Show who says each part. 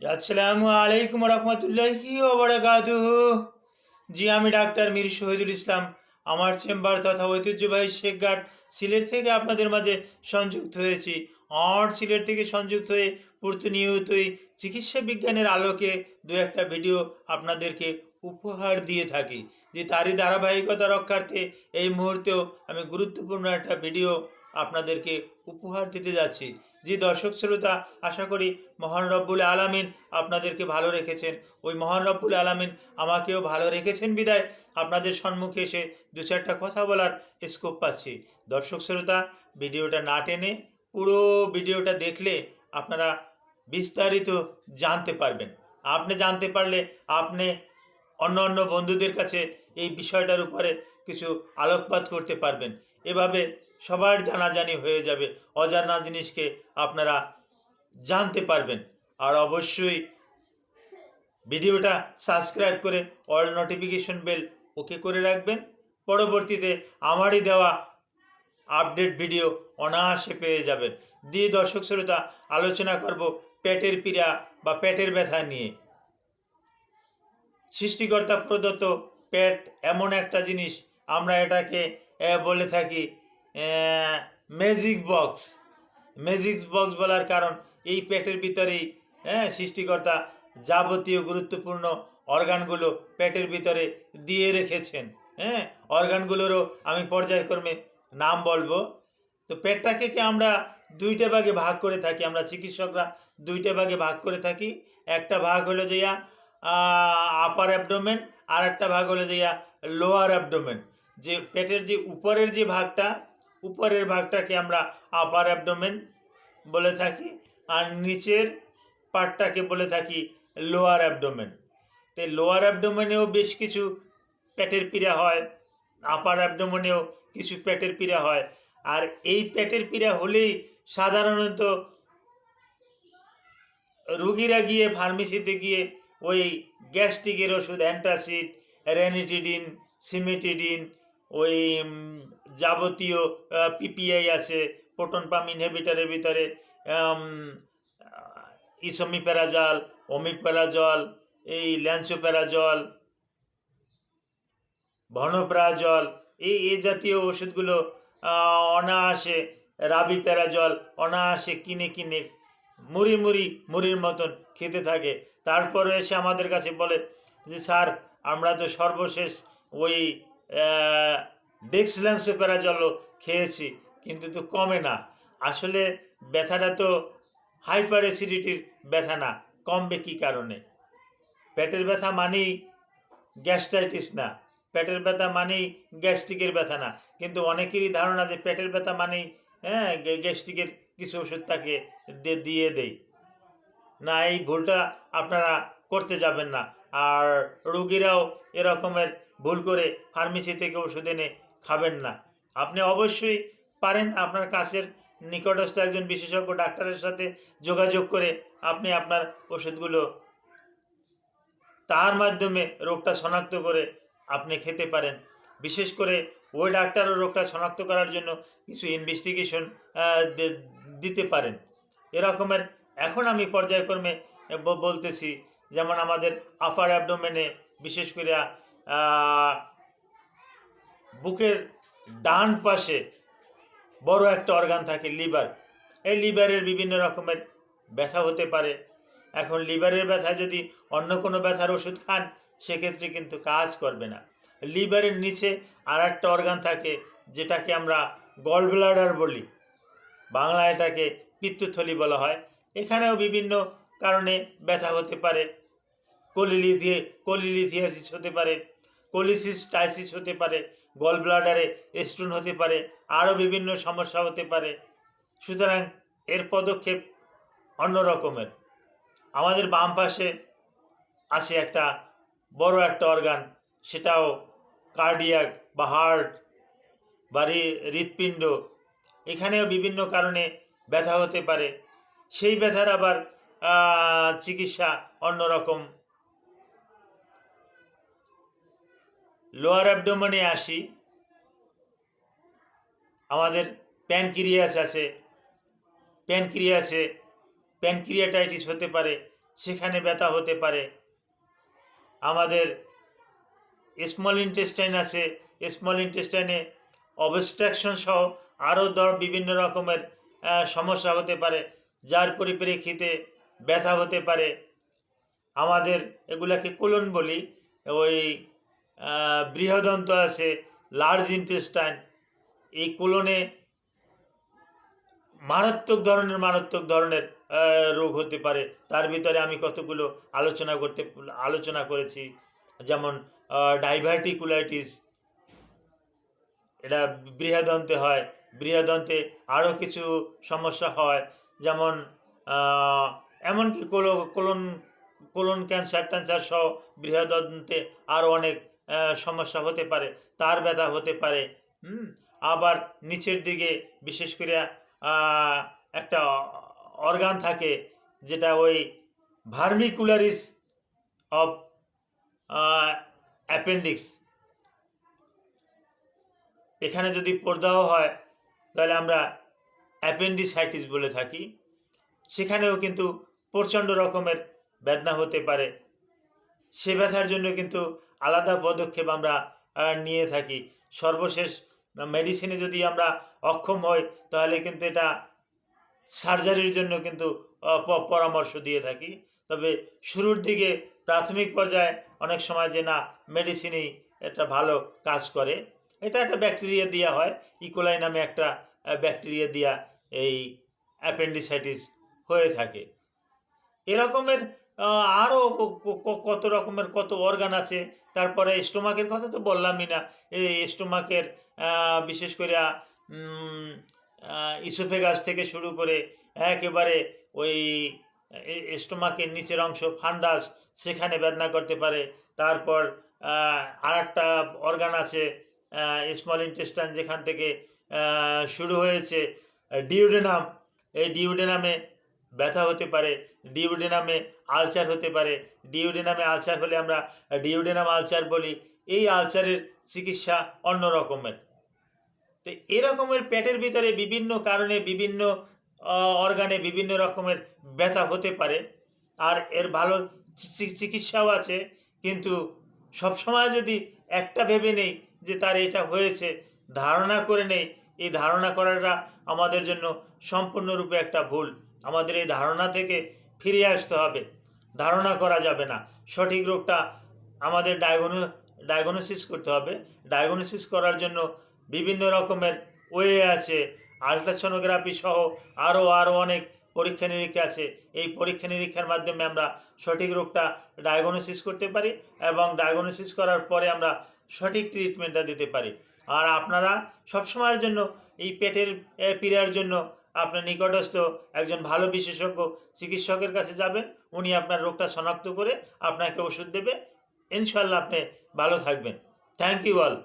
Speaker 1: আসসালামু আলাইকুম রহমতুল্লাহি ওবরাকাতুহু জি, আমি ডাক্তার মীর শহীদুল ইসলাম। আমার চেম্বার তথা ঐতিহ্যবাহী শেখঘাট সিলেট থেকে আপনাদের মাঝে সংযুক্ত হয়েছি। আর সিলেট থেকে সংযুক্ত হয়ে প্রতিনিয়তই চিকিৎসা বিজ্ঞানের আলোকে দু একটা ভিডিও আপনাদেরকে উপহার দিয়ে থাকি। যে তারই ধারাবাহিকতা রক্ষার্থে এই মুহূর্তেও আমি গুরুত্বপূর্ণ একটা ভিডিও আপনাদেরকে উপহার দিতে যাচ্ছি। যে দর্শক শ্রোতা, আশা করি মহান রব্বুল আলামিন আপনাদেরকে ভালো রেখেছেন। ওই মহান রব্বুল আলামিন আমাকেও ভালো রেখেছেন বিদায়। আপনাদের সম্মুখে এসে দু চারটা কথা বলার স্কোপ পাচ্ছি। দর্শক শ্রোতা, ভিডিওটা না টেনে পুরো ভিডিওটা দেখলে আপনারা বিস্তারিত জানতে পারবেন। আপনি জানতে পারলে আপনি অন্য অন্য বন্ধুদের কাছে এই বিষয়টার উপরে কিছু আলোকপাত করতে পারবেন। এভাবে সবার জানাজানি হয়ে যাবে। অজানা জিনিসকে আপনারা জানতে পারবেন। আর অবশ্যই ভিডিওটা সাবস্ক্রাইব করে অল নোটিফিকেশন বেল ওকে করে রাখবেন। পরবর্তীতে আমারই দেওয়া আপডেট ভিডিও অনায়াসে পেয়ে যাবেন। দিয়ে দর্শক শ্রোতা, আলোচনা করব পেটের পীড়া বা পেটের ব্যথা নিয়ে। সৃষ্টিকর্তা প্রদত্ত পেট এমন একটা জিনিস, আমরা এটাকে বলে থাকি ম্যাজিক বক্স ম্যাজিক বক্স বলার কারণ এই পেটের ভিতরেই হ্যাঁ সৃষ্টিকর্তা যাবতীয় গুরুত্বপূর্ণ অর্গানগুলো পেটের ভিতরে দিয়ে রেখেছেন। হ্যাঁ অর্গানগুলোরও আমি পর্যায়ক্রমে নাম বলব। তো পেটটাকে কি আমরা দুইটা ভাগে ভাগ করে থাকি? আমরা চিকিৎসকরা দুইটা ভাগে ভাগ করে থাকি। একটা ভাগ হলো যে আপার অ্যাবডোমেন আর একটা ভাগ হলো যে লোয়ার অ্যাবডোমেন যে পেটের যে উপরের যে ভাগটা উপরের ভাগটাকে আমরা আপার অ্যাবডোমেন বলে থাকি আর নিচের পার্টটাকে বলে থাকি লোয়ার অ্যাবডোমেন তো লোয়ার অ্যাবডোমেনেও বেশ কিছু পেটের পীড়া হয় আপার অ্যাবডোমেনেও কিছু পেটের পীড়া হয়। আর এই পেটের পীড়া হলেই সাধারণত রুগীরা গিয়ে ফার্মেসিতে গিয়ে ওই গ্যাস্ট্রিকের ওষুধ অ্যান্টাসিড রেনিটিডিন সিমিটিডিন ওই যাবতীয় পিপিআই আছে, প্রোটন পাম্প ইনহেবিটারের ভিতরে ইসমি প্যারাজল ইসমিপ্যারাজল ওমিপ্যারাজল এই ল্যান্সোপ্যারাজল ভনপ্রাজল, এই এই জাতীয় ওষুধগুলো অনায়াসে রাবি প্যারাজল অনায়াসে কিনে কিনে মুড়ি মুড়ি মুড়ির মতন খেতে থাকে। তারপরে এসে আমাদের কাছে বলে যে, স্যার, আমরা তো সর্বশেষ ওই ডেক্সল্যান্সো প্যারাজলও খেয়েছি, কিন্তু তো কমে না। আসলে ব্যথাটা তো হাইপার অ্যাসিডিটির ব্যথা না, কমবে কী কারণে? পেটের ব্যথা মানেই গ্যাস্ট্রাইটিস না, পেটের ব্যথা মানেই গ্যাস্ট্রিকের ব্যথা না। কিন্তু অনেকেরই ধারণা যে পেটের ব্যথা মানেই হ্যাঁ গ্যা- গ্যাস্ট্রিকের কিছু ওষুধ তাকে দিয়ে দেই। না, এই ভুলটা আপনারা করতে যাবেন না। আর রুগীরাও এরকমের ভুল করে ফার্মেসি থেকে ওষুধ এনে খাবেন না। আপনি অবশ্যই পারেন আপনার কাছের নিকটস্থ একজন বিশেষজ্ঞ ডাক্তারের সাথে যোগাযোগ করে আপনি আপনার ওষুধগুলো তার মাধ্যমে রোগটা শনাক্ত করে আপনি খেতে পারেন। বিশেষ করে ওই ডাক্তারও রোগটা শনাক্ত করার জন্য কিছু ইনভেস্টিগেশন দিতে পারেন। এরকমের এখন আমি পর্যায়ক্রমে বলতেছি, যেমন আমাদের আপার অ্যাবডোমেনে বিশেষ করে বুকের ডান পাশে বড় একটা অর্গান থাকে, লিভার। এই লিভারের বিভিন্ন রকমের ব্যথা হতে পারে। এখন লিভারের ব্যথা যদি অন্য কোনো ব্যথার ওষুধ খান, সেক্ষেত্রে কিন্তু কাজ করবে না। লিভারের নিচে আর একটা অর্গান থাকে, যেটাকে আমরা গল ব্লাডার বলি। বাংলা এটাকে পিত্তথলি বলা হয়। এখানেও বিভিন্ন কারণে ব্যথা হতে পারে। কোলিলিথিয়ে কোলিলিথিয়াসিস হতে পারে কোলিসিস্টাইসিস হতে পারে গল ব্লাডারে স্টোন হতে পারে, আরও বিভিন্ন সমস্যা হতে পারে। সুতরাং এর পদক্ষেপ অন্য রকমের। আমাদের বাম পাশে আছে একটা বড় একটা অর্গান, সেটাও কার্ডিয়াক বা হার্ট বা হৃৎপিণ্ড। এখানেও বিভিন্ন কারণে ব্যথা হতে পারে। সেই ব্যথার আবার চিকিৎসা অন্যরকম লোয়ার অ্যাবডোমেনে আসি। আমাদের প্যানক্রিয়াস আছে প্যানক্রিয়াসে প্যানক্রিয়াটাইটিস হতে পারে, সেখানে ব্যথা হতে পারে। আমাদের স্মল ইন্টেস্টাইন আছে স্মল ইন্টেস্টাইনে অবস্ট্রাকশন সহ আরও দর বিভিন্ন রকমের সমস্যা হতে পারে, যার পরিপ্রেক্ষিতে ব্যথা হতে পারে। আমাদের এগুলাকে কোলন বলি, ওই বৃহদন্ত আছে লার্জ ইন্টেস্টাইন এই কোলনে মারাত্মক ধরনের মারাত্মক ধরনের রোগ হতে পারে। তার ভিতরে আমি কতগুলো আলোচনা করতে, আলোচনা করেছি, যেমন ডাইভার্টিকুলাইটিস এটা বৃহদন্তে হয়, বৃহদন্তে আরও কিছু সমস্যা হয়, যেমন এমনকি কোলো কোলন কোলন ক্যান্সার ট্যান্সার সহ বৃহদন্তে আরও অনেক সমস্যা হতে পারে, তার ব্যথা হতে পারে, হুম? আবার নিচের দিকে বিশেষ করে একটা অর্গান থাকে যেটা ওই ভার্মিকুলারিস অফ অ্যাপেন্ডিক্স এখানে যদি পর্দাও হয়, তাহলে আমরা অ্যাপেন্ডিসাইটিস বলে থাকি। সেখানেও কিন্তু প্রচণ্ড রকমের বেদনা হতে পারে। সে ব্যথার জন্য কিন্তু আলাদা পদক্ষেপ আমরা নিয়ে থাকি। সর্বশেষ মেডিসিনে যদি আমরা অক্ষম হই, তাহলে কিন্তু এটা সার্জারির জন্য কিন্তু পরামর্শ দিয়ে থাকি। তবে শুরুর দিকে প্রাথমিক পর্যায়ে অনেক সময় যে না মেডিসিনই এটা ভালো কাজ করে। এটা একটা ব্যাকটেরিয়া দেওয়া হয় ইকোলাই নামে একটা ব্যাকটেরিয়া দিয়া এই অ্যাপেন্ডিসাইটিস হয়ে থাকে। এরকমের আরও কত রকমের কত অর্গান আছে? তারপরে স্টোমাকের কথা তো বললামই না। এই স্টোমাকের বিশেষ করে ইসোফেগাস থেকে শুরু করে একেবারে ওই স্টোমাকের নিচের অংশ, ফান্ডাস, সেখানে বেদনা করতে পারে। তারপর আর একটা অর্গান আছে স্মল ইন্টেস্টাইন যেখান থেকে শুরু হয়েছে ডিউডেনাম এই ডিউডেনামে ব্যথা হতে পারে। ডিউডেনামে আলচার হতে পারে। ডিওডেনামে আলচার হলে আমরা ডিওডেনাম আলচার বলি। এই আলচারের চিকিৎসা অন্য রকমের। তো এরকমের পেটের ভিতরে বিভিন্ন কারণে বিভিন্ন অর্গানে বিভিন্ন রকমের ব্যথা হতে পারে। আর এর ভালো চিকিৎসাও আছে। কিন্তু সবসময় যদি একটা ভেবে নেই যে তার এটা হয়েছে, ধারণা করে নেই, এই ধারণা করাটা আমাদের জন্য সম্পূর্ণরূপে একটা ভুল। আমাদের এই ধারণা থেকে ফিরে আসতে হবে। ধারণা করা যাবে না। সঠিক রোগটা আমাদের ডায়াগনো ডায়াগনোসিস করতে হবে। ডায়াগনোসিস করার জন্য বিভিন্ন রকমের ওয়ে আছে। আলট্রাসোনোগ্রাফি সহ আরও আরও অনেক পরীক্ষা নিরীক্ষা আছে। এই পরীক্ষা নিরীক্ষার মাধ্যমে আমরা সঠিক রোগটা ডায়াগনোসিস করতে পারি এবং ডায়াগনোসিস করার পরে আমরা সঠিক ট্রিটমেন্টটা দিতে পারি। আর আপনারা সবসময়ের জন্য এই পেটের পীড়ার জন্য আপনার নিকটস্থ একজন ভালো বিশেষজ্ঞ চিকিৎসকের কাছে যাবেন, উনি আপনার রোগটা শনাক্ত করে আপনাকে ওষুধ দেবে। ইনশাল্লাহ আপনি ভালো থাকবেন। Thank you all